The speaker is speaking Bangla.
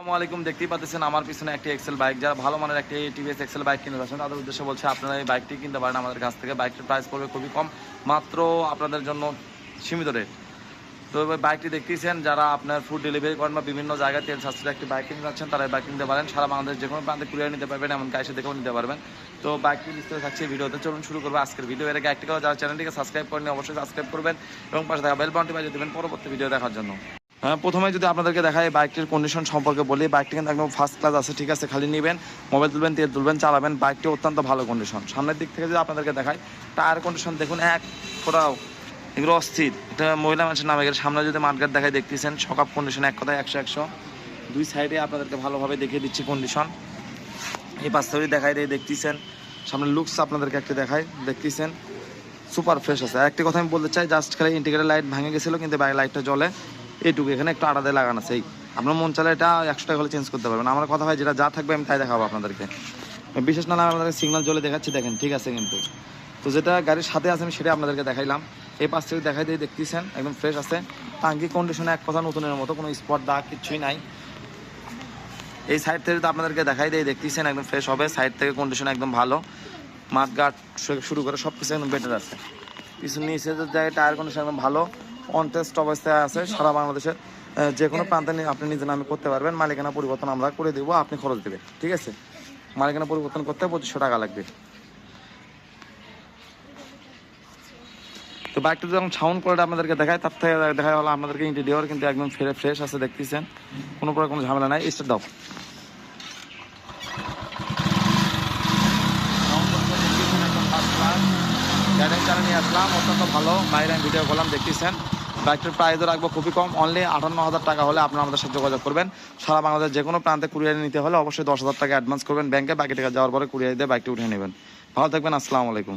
আসসালামু আলাইকুম, দেখতেই পাচ্ছেন আমার পিছনে একটি এক্সেল বাইক যারা ভালো মানের একটি টিভিএস এক্সেল বাইক কিনতে চাচ্ছেন, তাদের উদ্দেশ্যে বলছে আপনারা এই বাইকটি কিনতে পারেন। আমাদের কাছ থেকে বাইকটির প্রাইস পড়বে খুবই কম, মাত্র আপনাদের জন্য সীমিত রেট তো বাইকটি দেখতেছেন, যারা আপনার ফুড ডেলিভারি করেন বা বিভিন্ন জায়গায় তেল সাশ্রয় একটি বাইক কিনতে যাচ্ছেন তারা বাইক কিনতে পারেন। সারা বাংলাদেশ যে কোনো প্রান্তে কুরিয়ার নিতে পারবেন, এমনকি এসে দেখেও নিতে পারবেন। তো বাইকটি বিস্তারিত থাকছে ভিডিওতে। চলুন শুরু করব আজকের ভিডিও এর আগে একটি করে যারা চ্যানেলটিকে সাবস্ক্রাইব করেন অবশ্যই সাবস্ক্রাইব করবেন এবং পাশে থাকা বেল বাউন্টি বাজিয়ে দেবেন পরবর্তী ভিডিও দেখার জন্য। প্রথমে যদি আপনাদেরকে দেখায় বাইকটির কন্ডিশন সম্পর্কে বলি, বাইকটি কিন্তু একদম ফার্স্ট ক্লাস আছে, ঠিক আছে? খালি নেবেন মোবাইল তুলবেন, তেল তুলবেন, চালাবেন। বাইকটি অত্যন্ত ভালো কন্ডিশন সামনের দিক থেকে যদি আপনাদেরকে দেখায় টায়ার কন্ডিশন দেখুন এক ফোটাও, এগুলো অস্থির। এটা মহিলা মানুষের নামে গেলে সামনে যদি মার্কেট দেখায় দেখতেছেন, সকাপ কন্ডিশন এক কথায় একশো একশো। দুই সাইডে আপনাদেরকে ভালোভাবে দেখিয়ে দিচ্ছি কন্ডিশন এই পাশ থেকে দেখাই দিয়ে দেখতেছেন, সামনে লুকস আপনাদেরকে একটু দেখায় দেখতেছেন। সুপার ফ্রেশ আছে। একটি কথা আমি বলতে চাই জাস্ট খালি ইন্টিগ্রেটার লাইট ভেঙে গেছিল, কিন্তু বাইক লাইটটা জ্বলে। এইটুকু এখানে একটু আড়াতে লাগানো আছে। আপনার মন চালে এটা একশো টাকা হলে চেঞ্জ করতে পারবেন। আমার কথা হয়, যেটা যা থাকবে আমি তাই দেখাবো আপনাদেরকে। বিশেষ না আপনাদের সিগনাল জলে দেখাচ্ছি, দেখেন, ঠিক আছে কিন্তু। তো যেটা গাড়ির সাথে আছে, আমি সেটা আপনাদেরকে দেখাইলাম। এই পাশ থেকে দেখাই দিয়ে দেখতেছেন, একদম ফ্রেশ আছে। টাঙ্কি কন্ডিশনে এক কথা নতুনের মতো, কোনো স্পট দাগ কিছুই নাই। এই সাইড থেকে তো আপনাদেরকে দেখাই দিয়ে দেখতেছেন, একদম ফ্রেশ হবে। সাইড থেকে কন্ডিশন একদম ভালো। মাঠ গাট শুরু করে সব কিছু একদম বেটার আছে। কিছু নিচে জায়গায় টায়ার কন্ডিশন একদম ভালো। অন টেস্ট অবস্থায় আছে সারা বাংলাদেশের যে কোনো প্রান্তে আপনি নিজের নামে করতে পারবেন। মালিকানা পরিবর্তন আমরা করে দেবো আপনি খরচ দেবেন ঠিক আছে? মালিকানা পরিবর্তন করতে পঁচিশশো টাকা লাগবে। তো বাইকটা যখন সাউন্ড করে আপনাদেরকে দেখায় তার থেকে দেখা হলো আপনাদেরকে ইন্টেরিয়র কিন্তু একদম ফ্রে ফ্রেশ আছে দেখতেছেন। কোনো প্রকার কোনো ঝামেলা নাই। স্টার্ট দাও। গাড়ি চ্যানেল নিয়ে আসলাম, অত্যন্ত ভালো। বাইরে আমি ভিডিও করলাম, দেখতেছেন। বাইকটির প্রাইজও রাখব খুবই কম। অনলি আটান্ন হাজার টাকা হলে আপনারা আমাদের সাথে যোগাযোগ করবেন। সারা বাংলাদেশ যে কোনো প্রান্তে কুরিয়ারে নিতে হলে অবশ্যই দশ হাজার টাকা অ্যাডভান্স করবেন। ব্যাংকে বাকি টাকা যাওয়ার পরে কুরিয়ার দিয়ে বাইকটি উঠে নেবেন। ভালো থাকবেন, আসসালামু আলাইকুম।